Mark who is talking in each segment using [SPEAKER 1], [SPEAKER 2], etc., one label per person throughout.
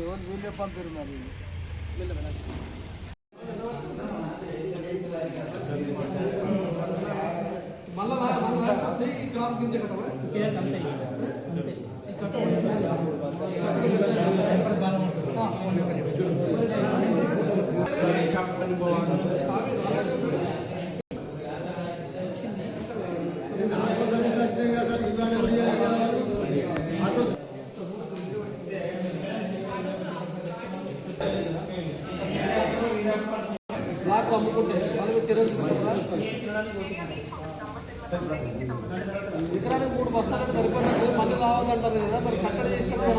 [SPEAKER 1] ఎవరు వీళ్ళే పంపారు మరి వీళ్ళ
[SPEAKER 2] బ్లాక్ అమ్ముకుంటే వాళ్ళకి చర్యలు తీసుకుంటారా ఎకరానికి మూడు బస్తాలు సరిపోయినట్టు మళ్ళీ కావాలంటారు కదా మరి కట్టడి చేసినట్టు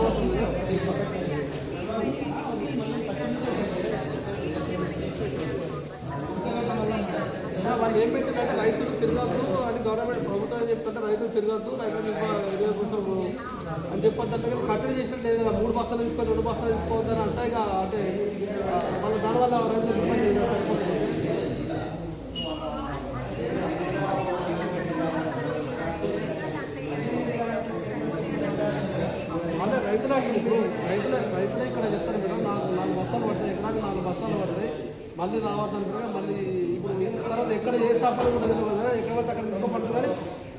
[SPEAKER 2] వాళ్ళు ఏం పెట్టిందంటే రైతులు తిరగద్దు అని గవర్నమెంట్ ప్రభుత్వం చెప్తుంటే రైతులు తిరగద్దు రైతులు ఇరవై అని చెప్పొద్దు కట్టడి చేసినట్టు లేదు కదా మూడు బస్తాలు తీసుకొని రెండు బస్తాలు తీసుకోవద్దని అంటే ఇక అంటే వాళ్ళ వాళ్ళ దానివల్ల రైతులు ఇబ్బంది సరిపోతుంది అంటే రైతులు అడిగింది ఇప్పుడు రైతులు రైతులే ఇక్కడ చెప్తారు మేడం. నాలుగు నాలుగు బస్తాలు పడతాయి. ఎక్కడ నాలుగు బస్తాలు పడతాయి. మళ్ళీ రావద్దంటారు మళ్ళీ ఇప్పుడు తర్వాత ఎక్కడ ఏ షాప్ కూడా తెలియదు కదా. ఎక్కడ పడితే అక్కడ తీసుకోమంటారు కానీ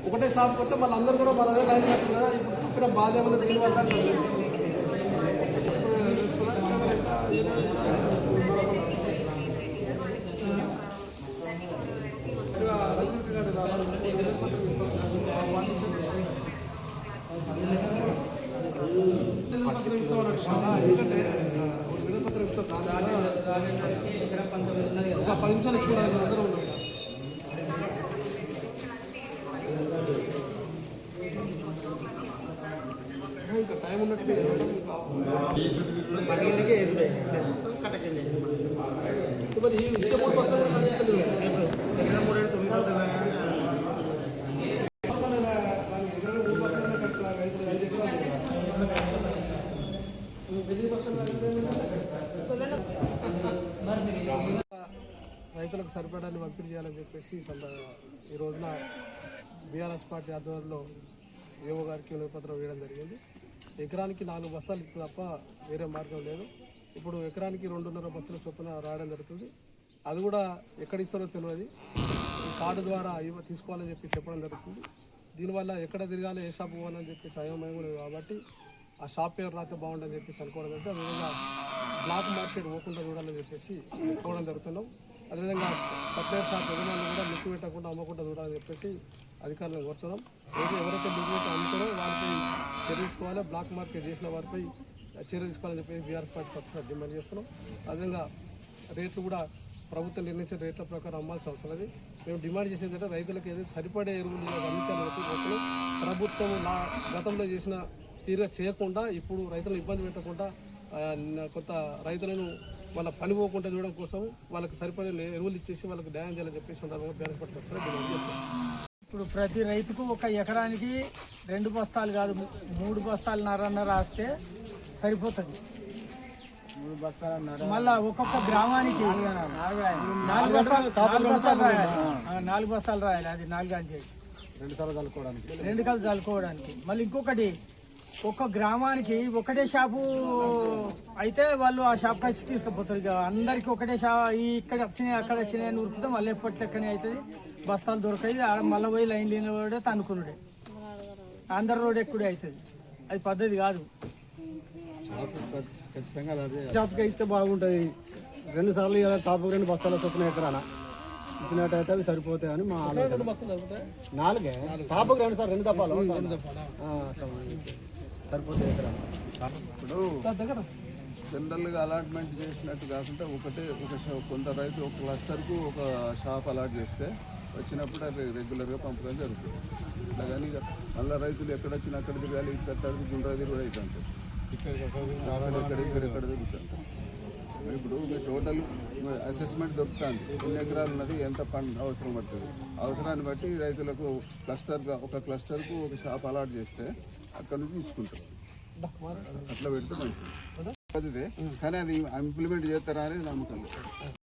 [SPEAKER 2] ఒకటే షాప్కి వస్తే మళ్ళీ అందరూ కూడా మన అదే లైన్ కట్టారు కదా ఇప్పుడు చూపిన బాధ ఏమైనా వల్ల అంటారు. ఇక రైతులకి కాదు, రావాలి. వినతిపత్రం ఇస్తాం. వాళ్ళు వినతిపత్రం ఇస్తామన్నారు. ఎందుకంటే ఆ, ఒక పది నిమిషాలు ఇచ్చి కూడా అందరూ ఉన్నారు ఇంకా టైం ఉన్నట్టు మరి ఈ ఇచ్చే మూడు బస్తాలు రైతులకు సరిపడాన్ని పంపిణీ చేయాలని చెప్పేసి ఈ ఈ రోజున బీఆర్ఎస్ పార్టీ ఆధ్వర్యంలో ఏవో గారికి వినతిపత్రం వేయడం జరిగింది. ఎకరానికి నాలుగు బస్తాలు తప్ప వేరే మార్గం లేదు. ఇప్పుడు ఎకరానికి రెండున్నర బస్సుల చొప్పున రావడం జరుగుతుంది. అది కూడా ఎక్కడ ఇస్తారో తెలియదు. కార్డు ద్వారా ఇవ్వ తీసుకోవాలని చెప్పి చెప్పడం జరుగుతుంది. దీనివల్ల ఎక్కడ తిరగాలి ఏ షాప్ పోవాలని చెప్పి అయోమయం లేదు కాబట్టి ఆ షాప్ పేరు రాస్తే బాగుంటుందని చెప్పేసి అనుకోవడం అంటే అదేవిధంగా బ్లాక్ మార్కెట్ పోకుండా చూడాలని చెప్పేసి చూడడం జరుగుతున్నాం. అదేవిధంగా సప్లైర్ షాప్ యజమానులు కూడా ముక్కు పెట్టకుండా అమ్మకుండా చూడాలని చెప్పేసి అధికారులను కోరుతున్నాం. ఏదో ఎవరైతే బిల్లు పెట్టి అమ్ముతారో వారిపై చర్య తీసుకోవాలి. బ్లాక్ మార్కెట్ చేసిన వారిపై చర్య తీసుకోవాలని చెప్పి బీఆర్ పార్టీ పక్షాన డిమాండ్ చేస్తున్నాం. అదేవిధంగా రేట్లు కూడా ప్రభుత్వం నిర్ణయించిన రేట్ల ప్రకారం అమ్మాల్సిన అవసరం అది మేము డిమాండ్ చేసేది రైతులకు ఏదైతే సరిపడే ఎరువులు అందించాలని చెప్పి కోరుతున్నాం. ప్రభుత్వం నా గతంలో చేసిన తీరుగా చేయకుండా ఇప్పుడు రైతులను ఇబ్బంది పెట్టకుండా కొంత రైతులను వాళ్ళ పని పోకుండా చూడడం కోసం వాళ్ళకి సరిపడే ఎరువులు ఇచ్చేసి వాళ్ళకి న్యాయం చేయాలని చెప్పి సందర్భంగా డిమాండ్ చేస్తున్నాం
[SPEAKER 3] ఇప్పుడు ప్రతి రైతుకు ఒక ఎకరానికి రెండు బస్తాలు కాదు మూడు బస్తాలు నరన్న రాస్తే సరిపోతుంది.
[SPEAKER 1] మూడు బస్తాలు
[SPEAKER 3] మళ్ళా ఒక్కొక్క గ్రామానికి నాలుగు బస్తాలు నాలుగు బస్తాలు రాయాలి. అది నాలుగు అంచె
[SPEAKER 1] రెండు సార్లు కలుపుకోవడానికి.
[SPEAKER 3] రెండు కలిసి చల్లుకోవడానికి మళ్ళీ ఇంకొకటి ఒక్క గ్రామానికి ఒకటే షాపు అయితే వాళ్ళు ఆ షాప్ వచ్చి తీసుకుపోతారు. ఇక అందరికి ఒకటే షా ఈ ఇక్కడ వచ్చినాయి అక్కడ వచ్చినాయి అని ఉరుకుతాం మళ్ళీ ఎప్పటి లెక్కనే అవుతుంది బస్తాలు దొరకాయి ఆడ మళ్ళీ పోయి లైన్ లేని వాడే తనుకునుడే ఆంధ్ర రోడ్ ఎక్కుడే అవుతుంది అది పద్ధతి కాదు.
[SPEAKER 1] షాప్కి ఇస్తే బాగుంటుంది. రెండు సార్లు ఇలా తాపు రెండు బస్తాలు చొప్పున ఎకరాన. ఇచ్చినట్టయితే అవి సరిపోతాయని మా ఆలోచన. నాలుగే? తాపుకు రెండు సార్లు రెండు దఫాలు అట్లా ఎకరాన
[SPEAKER 4] ఇప్పుడు జనరల్గా అలాట్మెంట్ చేసినట్టు కాకుండా ఒకటే ఒక కొంత రైతు ఒక క్లస్టర్కు ఒక షాప్ అలాట్ చేస్తే వచ్చినప్పుడు అది రెగ్యులర్గా పంపడం జరుగుతుంది. ఇట్లా కానీ మళ్ళీ రైతులు ఎక్కడ వచ్చినా అక్కడ తిరగాలి ఇక్కడ గుండ్రా తిరుగుడు అవుతుంది ఇక్కడ ఇక్కడ ఇక్కడ తిరుగుతుంటారు ఇప్పుడు మీ టోటల్ అసెస్మెంట్ దొరుకుతుంది. ఎన్ని ఎకరాలు ఉన్నది ఎంత పంట అవసరం పడుతుంది? అవసరాన్ని బట్టి రైతులకు క్లస్టర్గా ఒక క్లస్టర్కు ఒక షాప్ అలాట్ చేస్తే అక్కడ నుంచి తీసుకుంటారు అట్లా పెడితే మంచిది. కానీ అది ఇంప్లిమెంట్ చేస్తారా అనేది నమ్మకం